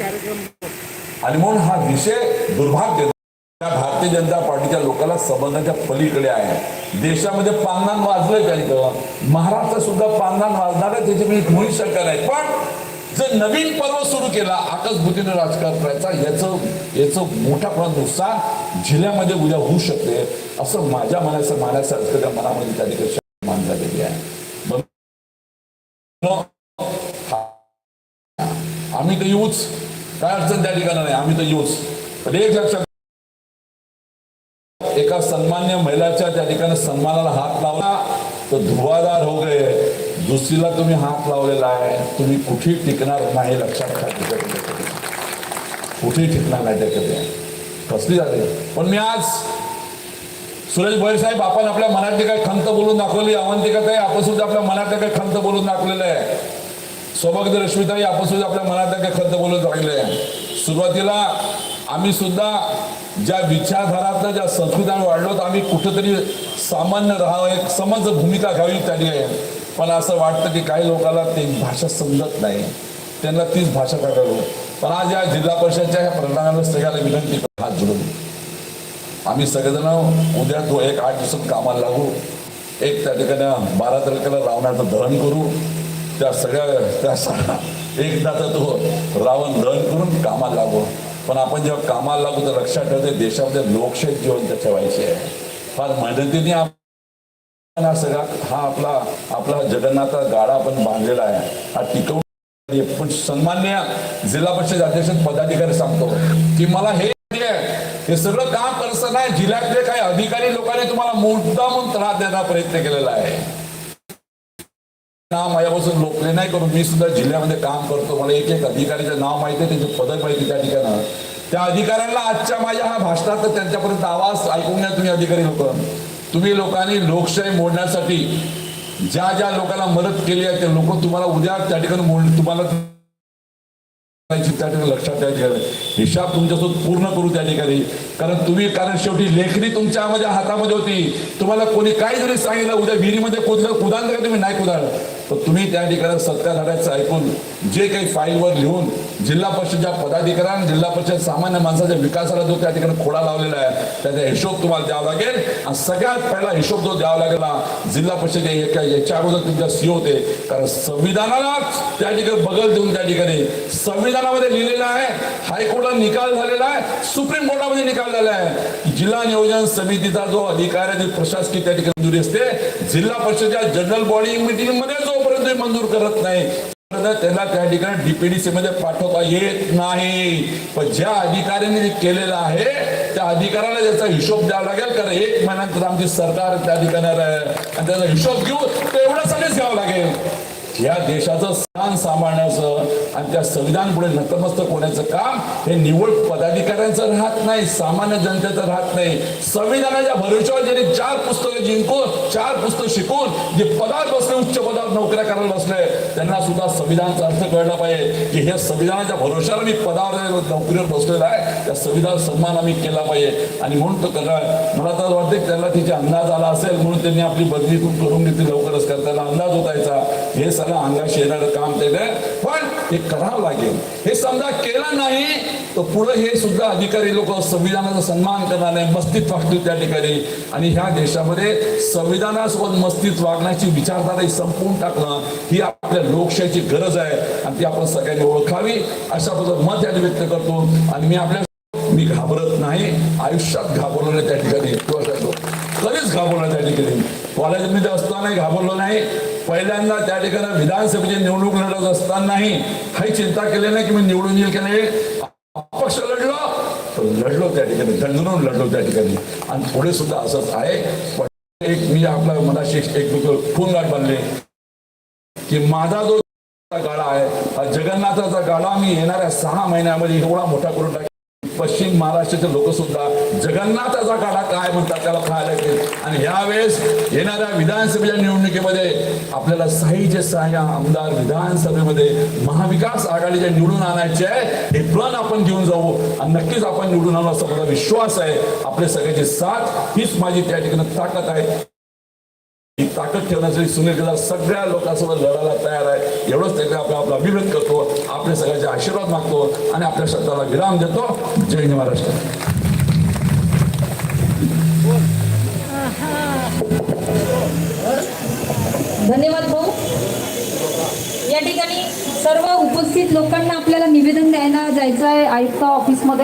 कार्यक्रम आणि म्हणून हा विषय दुर्भाग्य भारतीय जनता पार्टीच्या लोकांना संबंधाच्या पलीकडे आहे. देशामध्ये पानदान वाजलंय त्यांचं महाराष्ट्रात सुद्धा पानदान वाजणार आहे त्याची मी मुळी शंका नाही. पण जर नवीन पर्व सुरू केला आकाशभूतीने राजकारण करायचा याचं याचं मोठ्या प्रमाणात नुकसान जिल्ह्यामध्ये उद्या होऊ शकते असं माझ्या मनाचं मानासारखं त्या मनामध्ये त्या ठिकाणी मान झालेली आहे. आम्ही तर येऊच काय अडचण त्या ठिकाणी नाही आम्ही तर येऊच. पण एक लक्षात एका सन्मान्य महिलाच्या त्या ठिकाणी सन्मानाला हात लावला. तर धुवादार हो गए. दुसरीला तुम्ही हात लावलेला आहे. तुम्ही कुठे टिकणार नाही लक्षात ठेवा. टिकणार नाही त्याच्यात कसली झाली पण मी आज सुरेश भोईर साहेब आपण आपल्या मनातली काही खंत बोलून दाखवली. अवंतिका काही आपण सुद्धा आपल्या मनातल्या काही खंत बोलून दाखवलेलं आहे. सौभाग्य रश्मिताई आपण सुद्धा आपल्या मनात काही खंत बोलत राहिलेलं आहे सुरुवातीला आम्ही सुद्धा ज्या विचारधारातनं ज्या संस्कृतीने वाढलो तर आम्ही कुठंतरी सामान्य राहावं एक समज भूमिका घ्यावी त्यांनी. आहे पण असं वाटतं की काही लोकांना ते भाषा समजत नाही. त्यांना तीच भाषा करावी पण आज या जिल्हा परिषदच्या ह्या प्रधानाला सगळ्याला विनंती हात जोडून. आम्ही सगळेजण उद्या तो एक आठ दिवसात कामाला लागू. एक त्या ठिकाणी बारा तारखेला रावणाचं दहन करू. त्या सगळ्या त्या सगळ्या एकदा तर तो रावण दहन करून कामाला लागू. पण आपण जेव्हा कामाला लागू तर लक्षात ठेवते देशामध्ये लोकशाही जिवंत ठेवायची आहे. फार मेहनतीने हा सगळा हा आपला आपला जगन्नाथ गाडा आपण बांधलेला आहे. हा टिकवून पण सन्मान्य जिल्हा परिषद अध्यक्ष पदाधिकारी सांगतो की मला हे हे सगळं काम करत नाही जिल्ह्यातले काही अधिकारी लोकांनी तुम्हाला मुद्दा म्हणून त्रास देण्याचा प्रयत्न केलेला आहे. नाव माझ्यापासून लोकले नाही करून मी सुद्धा जिल्ह्यामध्ये काम करतो. मला एक एक अधिकारीचं नाव माहिती आहे त्यांचे पदक माहिती त्या ठिकाणी. त्या अधिकाऱ्यांना आजच्या माझ्या हा भाषणात त्यांच्यापर्यंत आवाज ऐकून घ्या तुम्ही अधिकारी लोक. तुम्ही लोकांनी लोकशाही मोडण्यासाठी ज्या ज्या लोकांना मदत केली आहे ते लोक तुम्हाला उद्या त्या ठिकाणी मोड तुम्हाला त्या ठिकाणी लक्षात त्या ठिकाणी. हिशाब तुमच्यासोबत पूर्ण करू त्या ठिकाणी. कारण तुम्ही कारण शेवटी लेखणी तुमच्या हातामध्ये होती. तुम्हाला कोणी काही जरी सांगितलं उद्या विहिरीमध्ये कुदलं कुदाल का तुम्ही? नाही कुदाल तर तुम्ही त्या ठिकाणी सत्ताधाऱ्याचं ऐकून जे काही फाईलवर लिहून जिल्हा परिषदच्या पदाधिकाऱ्यांना जिल्हा परिषद सामान्य माणसाच्या विकासाला जो त्या ठिकाणी खोडा लावलेला आहे त्याचा हिशोब तुम्हाला द्यावा लागेल. आणि सगळ्यात पहिला हिशोब जो द्यावा लागेल जिल्हा परिषद याच्या याच्या अगोदर तुमच्या सीओ होते. कारण संविधानाला त्या ठिकाणी बगल देऊन त्या ठिकाणी संविधानामध्ये लिहिलेलं आहे. हायकोर्टात निकाल झालेला आहे. सुप्रीम कोर्टामध्ये निकाल झाला आहे. जिल्हा नियोजन समितीचा जो अधिकार आहे प्रशासकीय त्या ठिकाणी दुरी असते. जिल्हा परिषदच्या जनरल बॉडी मिटिंगमध्ये जो ते मंजूर करत नाही. त्यांना त्या ठिकाणी डीपीडीसी मध्ये पाठवता येत नाही. पण ज्या अधिकाऱ्यांनी केलेलं आहे त्या अधिकाऱ्याला त्याचा हिशोब द्यावा लागेल कारण एक महिन्यानंतर आमची सरकार त्या ठिकाणी आहे आणि त्याचा हिशोब घेऊ तेवढ्यासाठीच घ्यावं लागेल. या देशाचं स्थान सांभाळण्याचं आणि त्या संविधान पुढे नतमस्तक होण्याचं काम हे निवड पदाधिकाऱ्यांचं राहत नाही सामान्य जनतेचं राहत नाही. संविधानाच्या भरोश्यावर ज्यांनी चार पुस्तकं जिंकून चार पुस्तक शिकून जे पदावर बसले उच्च पदावर नोकऱ्या करायला बसले त्यांना सुद्धा संविधानाचा अर्थ कळला पाहिजे. की हे संविधानाच्या भरोशावर मी पदावर नोकरीवर बसलेला आहे. त्या संविधान सन्मान आम्ही केला पाहिजे. आणि म्हणून तो करा. मला तर वाटते त्याला तिचे अंदाज आला असेल म्हणून त्यांनी आपली बदली करून घेतली लवकरच करताना त्याला अंदाज होतायचा. हे सगळं अंगाशी येणारं काम केलं पण हे करावं लागेल. हे समजा केलं नाही तर पुढे हे सुद्धा अधिकारी लोक संविधानाचा सन्मान करणार नाही मस्तीत वागतील त्या ठिकाणी. आणि ह्या देशामध्ये संविधानासोबत मस्तीत वागण्याची विचारधारा ही संपवून टाकणं ही आपल्या लोकशाहीची गरज आहे आणि ती आपण सगळ्यांनी ओळखावी. अशा पद्धत मत याने व्यक्त करतो. आणि मी आपल्या मी घाबरत नाही आयुष्यात घाबरलो नाही त्या ठिकाणी. कधीच घाबरला त्या ठिकाणी. कॉलेजमध्ये असतानाही घाबरलो नाही. पहिल्यांदा त्या ठिकाणी विधानसभेची निवडणूक लढत असतानाही काही चिंता केली नाही की मी निवडून येईल की नाही. अपक्ष लढलो लढलो त्या ठिकाणी दणदणून लढलो त्या ठिकाणी. आणि पुढे सुद्धा असंच आहे. पण एक मी आपला मनाशी एक फोन खून गाठ बांधले. की माझा जो गाडा आहे हा जगन्नाथाचा गाडा मी येणाऱ्या सहा महिन्यामध्ये एवढा मोठा करून टाकेल पश्चिम महाराष्ट्राचे लोक सुद्धा जगन्नाथाचा काढा काय म्हणतात त्याला पाहायला येतील. आणि यावेळेस येणाऱ्या विधानसभेच्या निवडणुकीमध्ये आपल्याला साईचे सहाय्य आमदार विधानसभेमध्ये महाविकास आघाडीच्या निवडून आणायचे आहे. हे प्लन आपण घेऊन जाऊ आणि नक्कीच आपण निवडून आणू असा माझा विश्वास आहे. आपल्या सगळ्याची साथ हीच माझी त्या ठिकाणी ताकद आहे. ही ताकद ठेवण्यासाठी सुनील केदार सगळ्या लोकांसोबत लढायला तयार आहे. एवढंच त्याचे आपला आपला अभिव्यक्त करतो. आपले सगळ्याचे आशीर्वाद मागतो आणि आपल्या शब्दाला विराम देतो. जय हिंद महाराष्ट्र. धन्यवाद भाऊ. या ठिकाणी सर्व उपस्थित लोकांना आपल्याला निवेदन द्यायला जायचं आहे आयुक्त ऑफिसमध्ये.